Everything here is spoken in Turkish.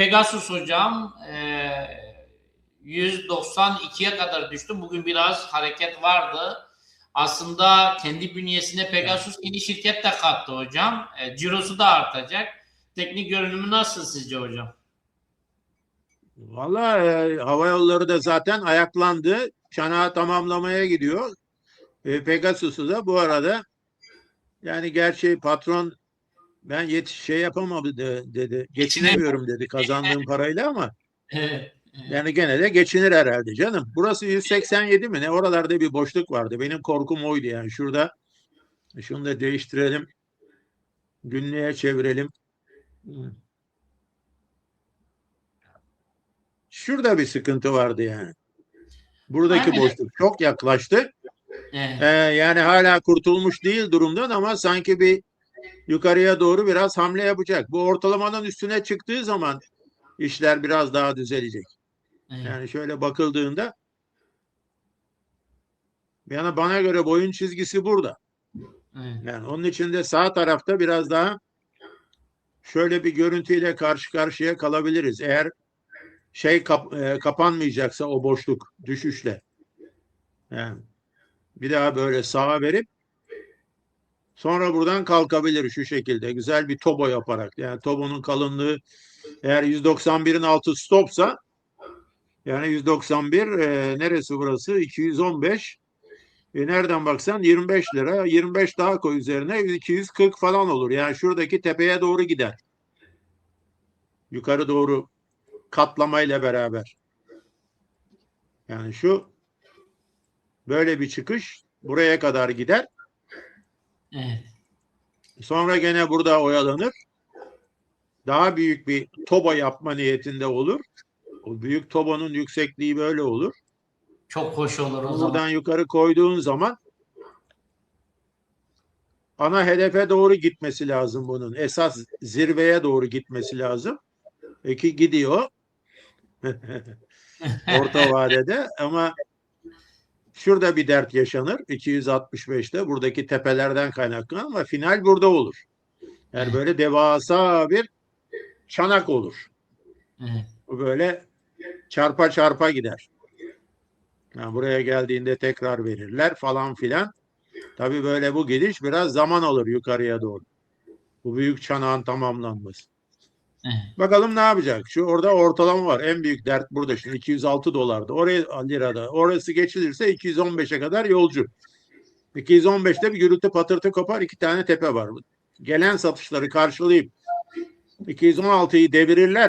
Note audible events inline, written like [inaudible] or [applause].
Pegasus hocam e, 192'ye kadar düştü. Bugün biraz hareket vardı. Aslında kendi bünyesine Pegasus yeni şirket de kattı hocam. E, cirosu da artacak. Teknik görünümü nasıl sizce hocam? Valla e, hava yolları da zaten ayaklandı. Çanağı tamamlamaya gidiyor. E, Pegasus'u da bu arada yani gerçi patron ben yetiş şey yapamadı de- dedi. Geçinemiyorum dedi kazandığım parayla ama [laughs] yani gene de geçinir herhalde canım. Burası 187 mi ne? Oralarda bir boşluk vardı. Benim korkum oydu yani. Şurada şunu da değiştirelim. Günlüğe çevirelim. Şurada bir sıkıntı vardı yani. Buradaki Aynen. boşluk çok yaklaştı. Evet. Ee, yani hala kurtulmuş değil durumdan ama sanki bir yukarıya doğru biraz hamle yapacak. Bu ortalamanın üstüne çıktığı zaman işler biraz daha düzelecek. Evet. Yani şöyle bakıldığında yani bana göre boyun çizgisi burada. Evet. Yani onun için de sağ tarafta biraz daha şöyle bir görüntüyle karşı karşıya kalabiliriz. Eğer şey kap- e, kapanmayacaksa o boşluk düşüşle. Yani bir daha böyle sağa verip sonra buradan kalkabilir şu şekilde güzel bir tobo yaparak. Yani tobonun kalınlığı eğer 191'in altı stopsa yani 191 e, neresi burası? 215 e, nereden baksan 25 lira. 25 daha koy üzerine 240 falan olur. Yani şuradaki tepeye doğru gider. Yukarı doğru katlamayla beraber. Yani şu böyle bir çıkış buraya kadar gider. Evet. Sonra gene burada oyalanır. Daha büyük bir toba yapma niyetinde olur. O büyük tobanın yüksekliği böyle olur. Çok hoş olur o Buradan zaman. yukarı koyduğun zaman ana hedefe doğru gitmesi lazım bunun. Esas zirveye doğru gitmesi lazım. Peki gidiyor. [laughs] Orta vadede ama şurada bir dert yaşanır. 265'te buradaki tepelerden kaynaklı ama final burada olur. Yani böyle devasa bir çanak olur. Bu böyle çarpa çarpa gider. Yani buraya geldiğinde tekrar verirler falan filan. Tabii böyle bu gidiş biraz zaman alır yukarıya doğru. Bu büyük çanağın tamamlanması. Evet. Bakalım ne yapacak? Şu orada ortalama var. En büyük dert burada şimdi 206 dolarda. Oraya lirada. Orası geçilirse 215'e kadar yolcu. 215'te bir gürültü patırtı kopar. iki tane tepe var. Gelen satışları karşılayıp 216'yı devirirler.